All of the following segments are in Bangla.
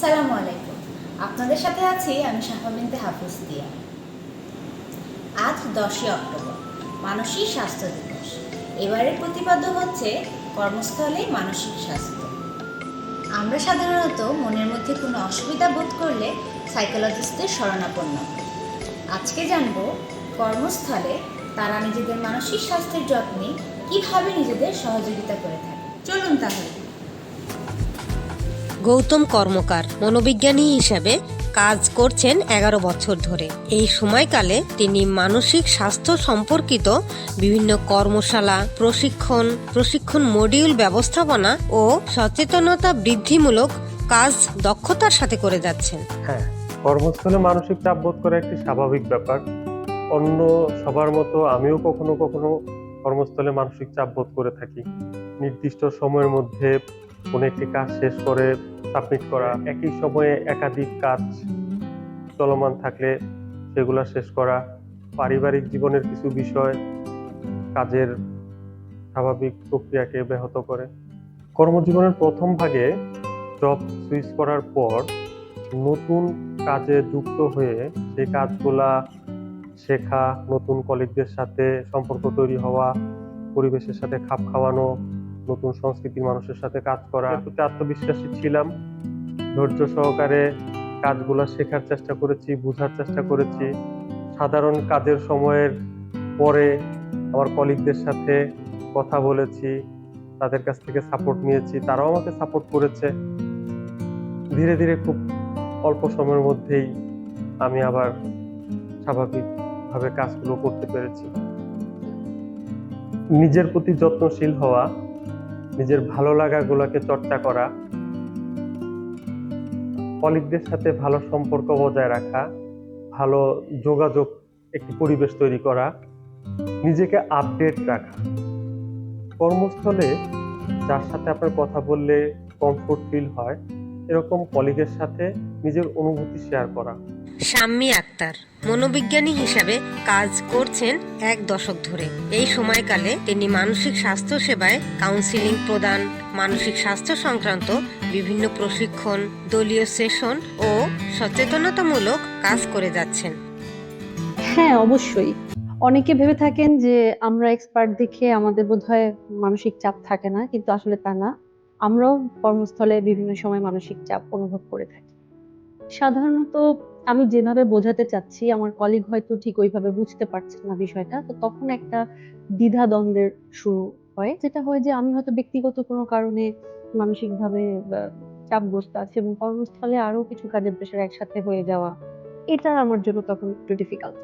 সালামু আলাইকুম। আপনাদের সাথে আছি আমি শাফা বিনতে হাফিজ দিয়া। আজ দশই অক্টোবর, মানসিক স্বাস্থ্য দিবস। এবারের প্রতিপাদ্য হচ্ছে কর্মস্থলে মানসিক স্বাস্থ্য। আমরা সাধারণত মনের মধ্যে কোনো অসুবিধা বোধ করলে সাইকোলজিস্টদের শরণাপন্ন। আজকে জানব কর্মস্থলে তারা নিজেদের মানসিক স্বাস্থ্যের যত্নে কীভাবে নিজেদের সহযোগিতা করে থাকে। চলুন তাহলে। গৌতম কর্মকার, মনোবিজ্ঞানী হিসেবে কাজ করছেন এগারো বছর ধরে। এই সময়কালে তিনি মানসিক স্বাস্থ্য সম্পর্কিত বিভিন্ন কর্মশালা, প্রশিক্ষণ প্রশিক্ষণ মডিউল ব্যবস্থাপনা ও সচেতনতা বৃদ্ধিমূলক কাজ দক্ষতার সাথে করে যাচ্ছেন। হ্যাঁ কর্মস্থলে মানসিক চাপ বোধ করা একটি স্বাভাবিক ব্যাপার। অন্য সবার মতো আমিও কখনো কখনো কর্মস্থলে মানসিক চাপ বোধ করে থাকি। নির্দিষ্ট সময়ের মধ্যে কোনো একটি কাজ শেষ করে সাবমিট করা, একই সময়ে একাধিক কাজ চলমান থাকলে সেগুলো শেষ করা, পারিবারিক জীবনের কিছু বিষয় কাজের স্বাভাবিক প্রক্রিয়াকে ব্যাহত করে। কর্মজীবনের প্রথম ভাগে জব সুইচ করার পর নতুন কাজে যুক্ত হয়ে সেই কাজগুলা শেখা, নতুন কলিগদের সাথে সম্পর্ক তৈরি হওয়া, পরিবেশের সাথে খাপ খাওয়ানো নতুন সংস্কৃতির মানুষের সাথে কাজ করা। একটু আত্মবিশ্বাসী ছিলাম। ধৈর্য সহকারে কাজগুলো শেখার চেষ্টা করেছি, বোঝার চেষ্টা করেছি। সাধারণ কাজের সময়ের পরে আমার কলিগদের সাথে কথা বলেছি, তাদের কাছ থেকে সাপোর্ট নিয়েছি, তারাও আমাকে সাপোর্ট করেছে। ধীরে ধীরে খুব অল্প সময়ের মধ্যেই আমি আবার স্বাভাবিকভাবে কাজগুলো করতে পেরেছি। নিজের প্রতি যত্নশীল হওয়া নিজের ভালো লাগাগুলোকে চর্চা করা, কলিগদের সাথে ভালো সম্পর্ক বজায় রাখা, ভালো যোগাযোগ, একটি পরিবেশ তৈরি করা, নিজেকে আপডেট রাখা। কর্মস্থলে যার সাথে আপনার কথা বললে কমফোর্ট ফিল হয়, এরকম কলিগের সাথে নিজের অনুভূতি শেয়ার করা। শাম্মী আক্তার, মনোবিজ্ঞানী হিসাবে কাজ করছেন এক দশক ধরে। এই সময়কালে তিনি মানসিক স্বাস্থ্য সেবায় কাউন্সিলিং প্রদান, মানসিক স্বাস্থ্য সংক্রান্ত বিভিন্ন প্রশিক্ষণ, দলীয় সেশন ও সচেতনতামূলক কাজ করে যাচ্ছেন। হ্যাঁ অবশ্যই। অনেকে ভেবে থাকেন যে আমরা এক্সপার্ট দেখে আমাদের বোধহয় মানসিক চাপ থাকে না, কিন্তু আসলে তা না। আমরাও কর্মস্থলে বিভিন্ন সময় মানসিক চাপ অনুভব করে থাকি। সাধারণত আমি যেভাবে বোঝাতে চাচ্ছি, আমার কলিগ হয়তো ঠিক ওইভাবে বুঝতে পারছেন না বিষয়টা, তো তখন একটা দ্বিধা দ্বন্দ্বের শুরু হয়। যেটা হয় যে, আমি হয়তো ব্যক্তিগত কোনো কারণে মানসিকভাবে চাপগ্রস্ত আছি এবং কর্মস্থলে আরও কিছু কাজের প্রেশার একসাথে হয়ে যাওয়া, এটা আমার জন্য তখন একটু ডিফিকাল্ট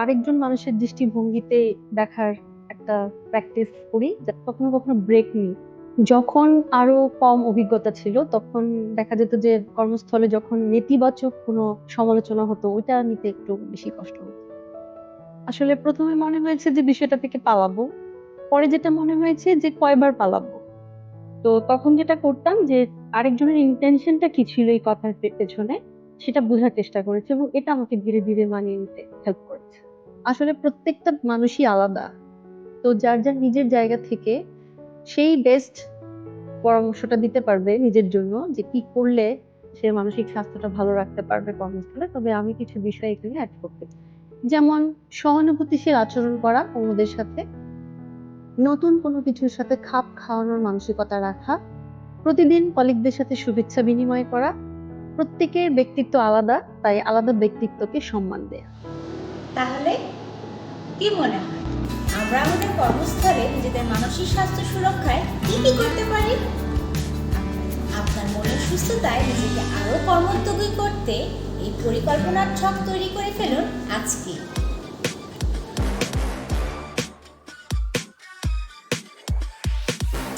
আরেকজন মানুষের দৃষ্টিভঙ্গিতে দেখার একটা প্র্যাকটিস করি কখনো কখনো ব্রেক নিই। যখন আরও কম অভিজ্ঞতা ছিল, তখন দেখা যেত যে কর্মস্থলে যখন নেতিবাচক কোনো সমালোচনা হতো, ওইটা নিতে একটু বেশি কষ্ট হতো। আসলে প্রথমে মনে হয়েছে যে বিষয়টা থেকে পালাবো। পরে যেটা মনে হয়েছে যে কয়বার পালাবো। তো তখন যেটা করতাম যে আরেকজনের ইন্টেনশনটা কি ছিল এই কথার পেছনে, সেটা বোঝার চেষ্টা করেছে এবং এটা আমাকে ধীরে ধীরে মানিয়ে নিতে হেল্প করেছে। আসলে প্রত্যেকটা মানুষই আলাদা। তো যার যার নিজের জায়গা থেকে সেই বেস্ট পরামর্শটা দিতে পারবে নিজের জন্য যে কি করলে সে মানসিক স্বাস্থ্যটা ভালো রাখতে পারবে কর্মস্থলে। তবে আমি কিছু বিষয় এখানে অ্যাড করতে। যেমন সহানুভূতিশীল আচরণ করা অন্যদের সাথে, নতুন কোনো কিছুর সাথে খাপ খাওয়ানোর মানসিকতা রাখা, প্রতিদিন কলিগদের সাথে শুভেচ্ছা বিনিময় করা, প্রত্যেকের ব্যক্তিত্ব আলাদা, তাই আলাদা ব্যক্তিত্বকে সম্মান দেয়া। তাহলে কি মনে হয়? আমরা আমাদের কর্মস্থলে নিজেদের মানসিক স্বাস্থ্য সুরক্ষায় কি কি করতে পারি? আপনার মনের সুস্থতায় নিজেকে আরও কর্মোদ্যোগী করতে এই পরিকল্পনার ছক তৈরি করে ফেলুন